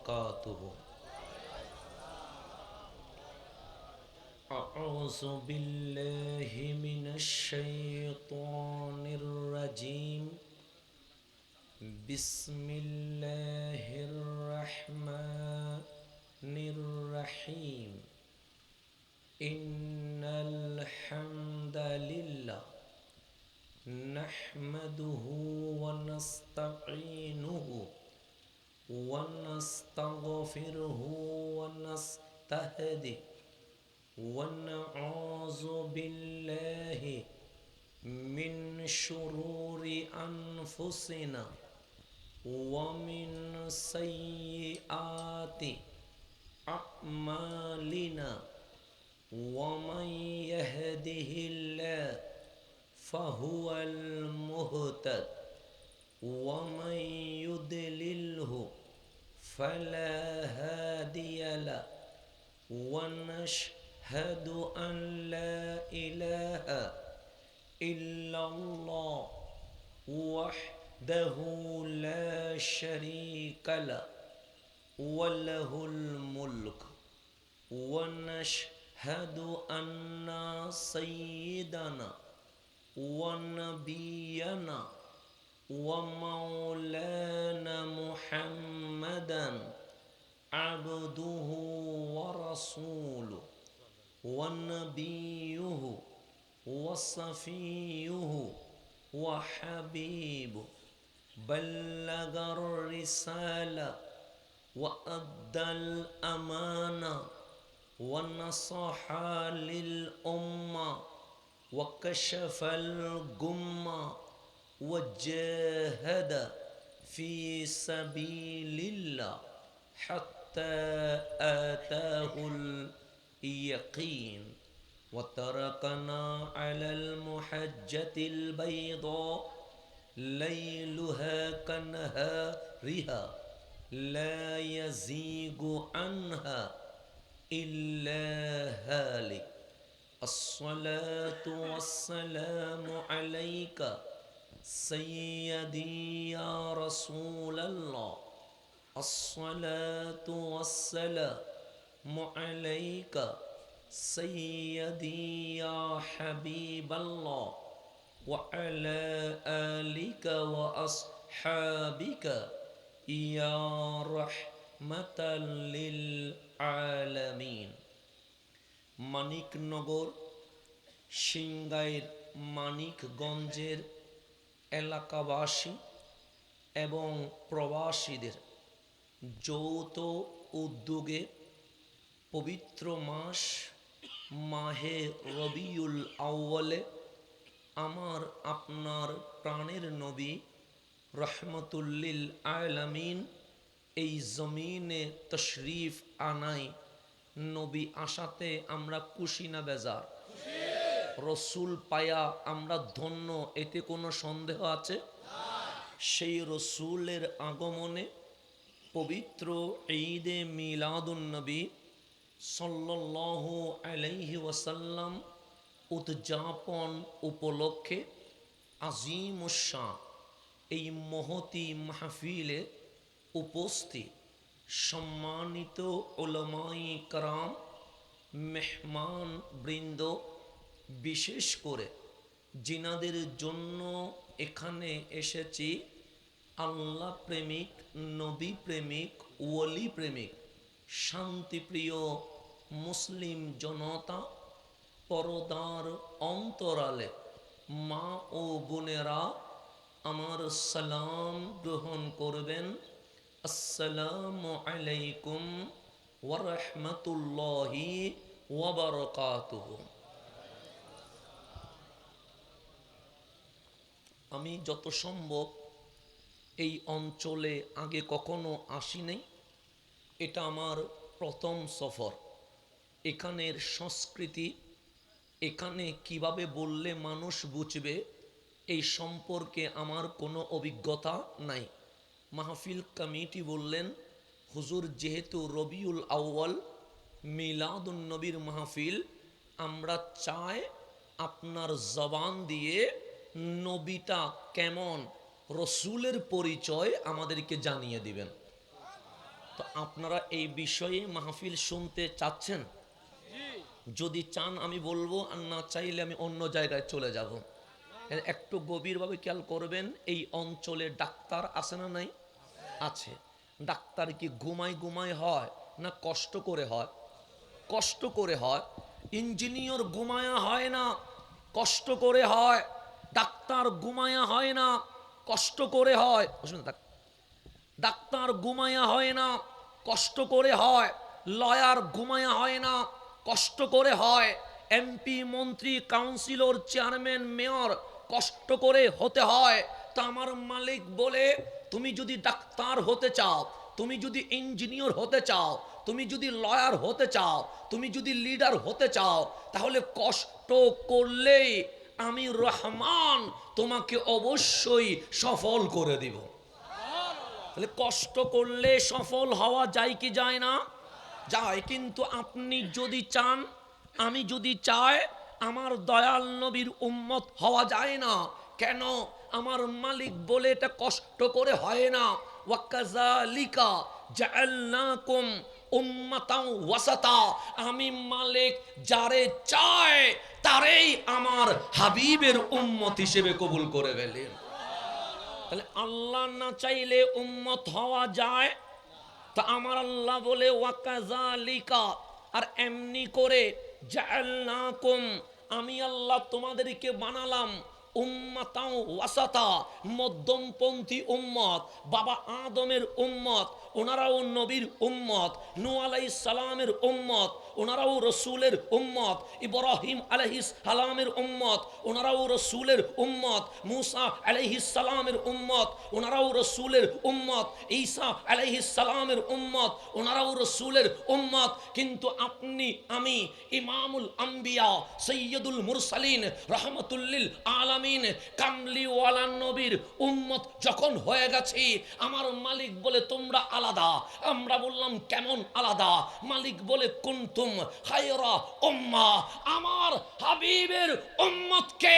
وبركاته. أعوذ بالله من الشيطان الرجيم. بسم الله الرحمن الرحيم. إن الحمد لله نحمده ونستعينه ونستغفره ونستهديه ونعوذ بالله من شرور أنفسنا ومن سيئات أعمالنا. ومن يهده الله فهو المهتد. ومن يضلله فلا هادي له ونشهد أن لا إله إلا الله وحده لا شريك له وله الملك ونشهد أن سيدنا ونبينا ومولانا عبده ورسوله ونبيه وصفيه وحبيبه بلغ الرسالة وأدى الأمانة ونصح للأمة وكشف الغمة وجاهد في سبيل الله حتى آتاه اليقين وتركنا على المحجة البيضاء ليلها كنهارها لا يزيغ عنها إلا هالك. الصلاة والسلام عليك سيدي يا رسول الله. الصلاة والسلام عليك سيدي يا حبيب الله وعلى آلك وأصحابك يا رحمة للعالمين মানিকনগর সিংগাইর মানিকগঞ্জের এলাকাবাসী এবং প্রবাসীদের যৌথ উদ্যোগে পবিত্র মাস মাহে রবিউল আউ্বালে আমার আপনার প্রাণের নবী রহমতুল্লিল আলামিন এই জমিনে তশরিফ আনাই নবী আসাতে আমরা খুশি না বেজার? রসুল পায়া আমরা ধন্য, এতে কোনো সন্দেহ আছে? সেই রসুলের আগমনে পবিত্র ঈদে মিলাদুন্নবী সাল্লাহ আলাইহি ওয়াসাল্লাম উদযাপন উপলক্ষে আজিমুসাহ এই মহতি মাহফিলে উপস্থিত সম্মানিত ওলমাই কারাম, মেহমান বৃন্দ, বিশেষ করে জিনাদের জন্য এখানে এসেছি। আল্লাহ প্রেমিক, নবী প্রেমিক, ওলি প্রেমিক, শান্তিপ্রিয় মুসলিম জনতা, পরদার অন্তরালে মা ও বোনেরা আমার সালাম গ্রহণ করবেন। আসসালামু আলাইকুম ওরহমতুল্লাহি ওবরকাতুহ আমি যত সম্ভব এই অঞ্চলে আগে কখনো আসি নাই। এটা আমার প্রথম সফর। এখানের সংস্কৃতি, এখানে কীভাবে বললে মানুষ বুঝবে, এই সম্পর্কে আমার কোনো অভিজ্ঞতা নাই। মাহফিল কমিটি বললেন, হুজুর, যেহেতু রবিউল আউ্য়াল মিলাদুন্নবীর মাহফিল, আমরা চাই আপনার জবান দিয়ে নবীটা কেমন রসুলের পরিচয় আমাদেরকে জানিয়ে দিবেন। তো আপনারা এই বিষয়ে মাহফিল শুনতে চাচ্ছেন? যদি চান আমি বলব আর না চাইলে আমি অন্য জায়গায় চলে যাব। একটু গভীরভাবে খেয়াল করবেন এই অঞ্চলে ডাক্তার আছে না নাই? আছে। ডাক্তার কি ঘুমাই ঘুমাই হয় না কষ্ট করে হয়? কষ্ট করে হয়। ইঞ্জিনিয়ার ঘুমায়া হয় না কষ্ট করে হয়। ডাক্তার ঘুমায়া হয় না কষ্ট করে হয়। ডাক- ডাক্তার ঘুমায়া হয় না, কষ্ট করে হয়। লয়ার ঘুমায়া হয় না, কষ্ট করে হয়। এমপি মন্ত্রী কাউন্সিলর চেয়ারম্যান মেয়র কষ্ট করে হতে হয়। তা আমার মালিক বলে, তুমি যদি ডাক্তার হতে চাও, তুমি যদি ইঞ্জিনিয়ার হতে চাও, তুমি যদি লয়ার হতে চাও, তুমি যদি লিডার হতে চাও, তাহলে কষ্ট করলেই আমি রহমান তোমাকে অবশ্যই সফল করে দিব। তাহলে কষ্ট করলে সফল হওয়া যায় কি যায় না? যায়, কিন্তু আপনি যদি চান, আমি যদি চাই, আমার দয়াল নবীর উম্মত হওয়া যায় না। কেন? আমার মালিক বলে এটা কষ্ট করে হয় না। ওয়াকাজালিকা জাআলনাকুম আমি মালিক যারে চায়, তারেই আমার হাবিবের উম্মত হিসেবে কবুল করে ফেলেন তাহলে আল্লাহ না চাইলে উম্মত হওয়া যায়? তা আমার আল্লাহ বলে ওয়াকাজালিকা আর এমনি করে, জাআলনাকুম। আমি আল্লাহ তোমাদেরকে বানালাম। ওয়াসাতা মধ্যমপন্থী বাবা আদমের উম্মত ওনারাও নবীর উম্মত নু আলাই সালামের উম্মত ওনারাও রসুলের উম্মত, ইব্রাহিম আলাইহিস সালামের উম্মত, ওনারাও রসুলের উম্মত, মুসা আলাইহিস সালামের উম্মত, ওনারাও রসুলের উম্মত, ঈসা আলাইহিস সালামের উম্মত, ওনারাও রসুলের উম্মত। কিন্তু আপনি, আমি, ইমামুল আম্বিয়া, সৈয়দুল মুরসালিন, রহমতুল্লিল আলামিন, কামলিওয়ালা নবীর উম্মত যখন হয়ে গেছি, আমার মালিক বলে তোমরা আলাদা। আমরা বললাম, কেমন আলাদা? মালিক বলে, কুন্তুম হায়রা উম্মা। আমার হাবিবের উম্মতকে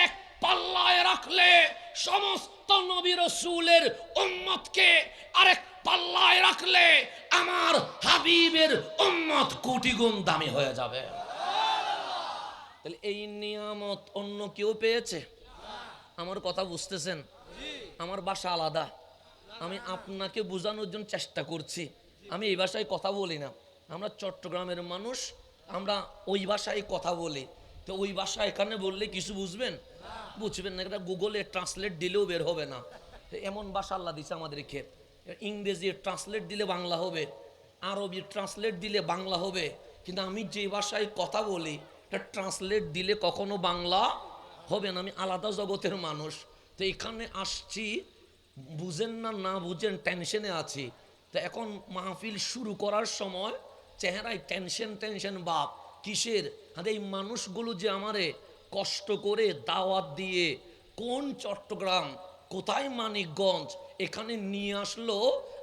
এক পাল্লায় রাখলে সমস্ত নবী রসুলের উম্মতকে আরেক পাল্লায় রাখলে আমার হাবিবের উম্মত কোটি গুণ দামি হয়ে যাবে। তাহলে এই নিয়ামত অন্য কেউ পেয়েছে? আমার কথা বুঝতেছেন? আমার বাসা আলাদা। আমি আপনাকে বোঝানোর জন্য চেষ্টা করছি। আমি এই ভাষায় কথা বলি না। আমরা চট্টগ্রামের মানুষ, আমরা ওই ভাষায় কথা বলি। তো ওই ভাষা এখানে বললে কিছু বুঝবেন? বুঝবেন না, এটা গুগলে ট্রান্সলেট দিলেও বের হবে না। এমন ভাষা আল্লাহ দিছে আমাদেরকে ইংরেজি ট্রান্সলেট দিলে বাংলা হবে, আরবি ট্রান্সলেট দিলে বাংলা হবে, কিন্তু আমি যে ভাষায় কথা বলি, এটা ট্রান্সলেট দিলে কখনো বাংলা হবে না। আমি আলাদা জগতের মানুষ। তো এখানে আসছি, বুঝেন না না বুঝেন টেনশনে আছি। তো এখন মাহফিল শুরু করার সময় চেহারায় টেনশন টেনশন বাপ। কিসের? আর এই মানুষগুলো যে আমারে কষ্ট করে দাওয়াত দিয়ে কোন চট্টগ্রাম, কোথায় মানিকগঞ্জ, এখানে নিয়ে আসলো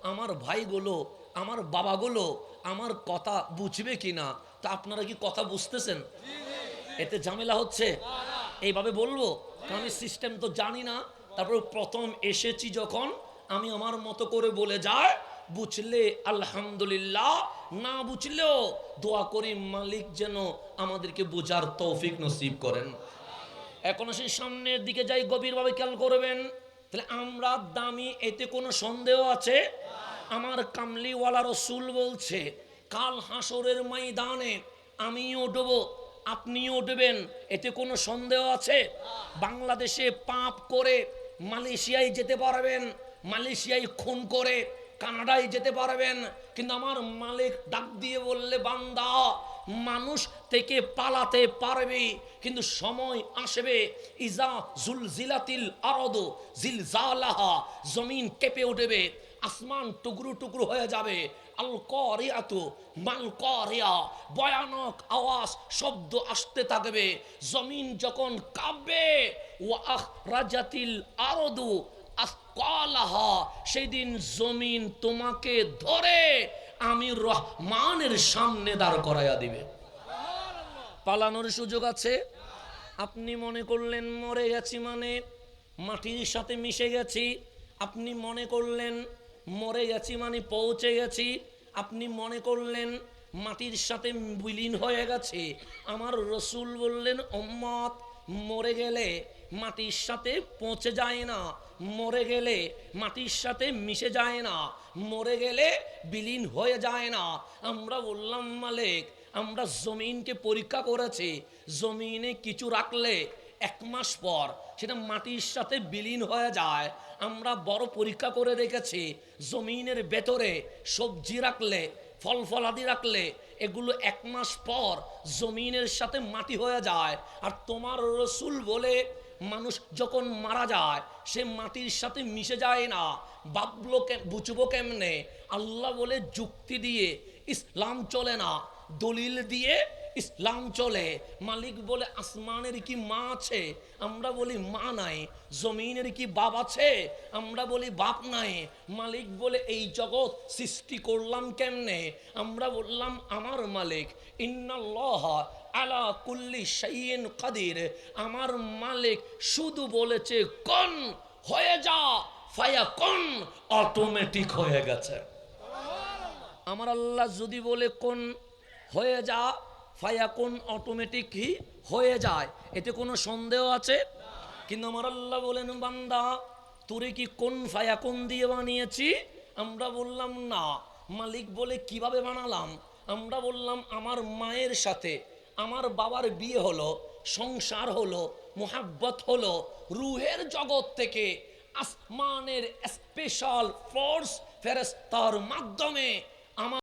আমার ভাইগুলো, আমার বাবাগুলো, আমার কথা বুঝবে কিনা? তা আপনারা কি কথা বুঝতেছেন? এতে ঝামেলা হচ্ছে। এইভাবে বলব আমি সিস্টেম তো জানি না। তারপর প্রথম এসেছি যখন আমি আমার মতো করে বলে যায়, বুঝলে, আলহামদুলিল্লাহ, না বুঝলেও দোয়া করি মালিক যেন আমাদেরকে বোঝার তৌফিক নসিব করেন। এখন সেই সামনের দিকে যাই, গভীরভাবে খেয়াল করবেন, তাহলে আমরা দামি, এতে কোনো সন্দেহ আছে? আমার কামলিওয়ালা রসুল বলছে, কাল হাসরের ময়দানে আমিও ডুবো আপনিও উঠবেন, এতে কোনো সন্দেহ আছে? বাংলাদেশে পাপ করে মালয়েশিয়ায় যেতে পারবেন, মালয়েশিয়ায় খুন করে কানাডায় যেতে পারবেন। কিন্তু আমার মালিক ডাক দিয়ে বললে, বান্দা, মানুষ থেকে পালাতে পারবে, কিন্তু সময় আসবে। ইজা জুলজিলাতিল আরদ, জিলজালাহা, জমিন কেঁপে উঠবে, আসমান টুকরো টুকরো হয়ে যাবে। আল করিয়াতু মাল করিয়া ভয়ানক আওয়াজ, শব্দ আসতে থাকবে। জমিন যখন কাঁপবে ও আহ রাজাতিল আরদু আসকালাহা, সেদিন জমিন তোমাকে ধরে আমি রহমানের সামনে দাঁড় করাইয়া দিবে। পালানোর সুযোগ আছে? আপনি মনে করলেন মরে গেছি মানে মাটির সাথে মিশে গেছি। আপনি মনে করলেন মরে গেছি মানে পৌঁছে গেছি। আপনি মনে করলেন মাটির সাথে বিলীন হয়ে গেছে। আমার রসুল বললেন অম্মত মরে গেলে মাটির সাথে পৌঁছে যায় না। মরে গেলে মাটির সাথে মিশে যায় না। মরে গেলে বিলীন হয়ে যায় না। আমরা বললাম, মালিক, আমরা জমিনকে পরীক্ষা করেছি। জমিনে কিছু রাখলে এক মাস পর সেটা মাটির সাথে বিলীন হয়ে যায়। আমরা বড় পরীক্ষা করে রেখেছি জমিনের ভেতরে সবজি রাখলে, ফল ফলাদি রাখলে, এগুলো এক মাস পর জমিনের সাথে মাটি হয়ে যায়। আর তোমার রসুল বলে, মানুষ যখন মারা যায়, সে মাটির সাথে মিশে যায় না। ভাবলো কে, বুঝব কেমনে? আল্লাহ বলে, যুক্তি দিয়ে ইসলাম চলে না। দলিল দিয়ে ইসলাম চলে। মালিক বলে আসমানের কি মা আছে? আমরা বলি মা নাই। জমিনের কি বাপ আছে? আমরা বলি বাপ নাই। মালিক বলে এই জগৎ সৃষ্টি করলাম কেমনে? আমরা বললাম আমার মালিক ইন্নাল্লাহ আলা কুল্লি শাইইন কাদির। আমার মালিক শুধু বলেছে কোন হয়ে যা ফায়া কোন অটোমেটিক হয়ে গেছে। আমার আল্লাহ যদি বলে কোন হয়ে যা, ফায়াকুন অটোমেটিক অটোমেটিকই হয়ে যায়। এতে কোনো সন্দেহ আছে? কিন্তু আমার আল্লাহ বলেন, বান্দা, তোরে কি কোন ফায়াকুন দিয়ে বানিয়েছি? আমরা বললাম, না। মালিক বলে, কীভাবে বানালাম? আমরা বললাম, আমার মায়ের সাথে আমার বাবার বিয়ে হলো, সংসার হলো, মোহাব্বত হলো, রুহের জগৎ থেকে আসমানের স্পেশাল ফোর্স ফেরেস্তার মাধ্যমে আমার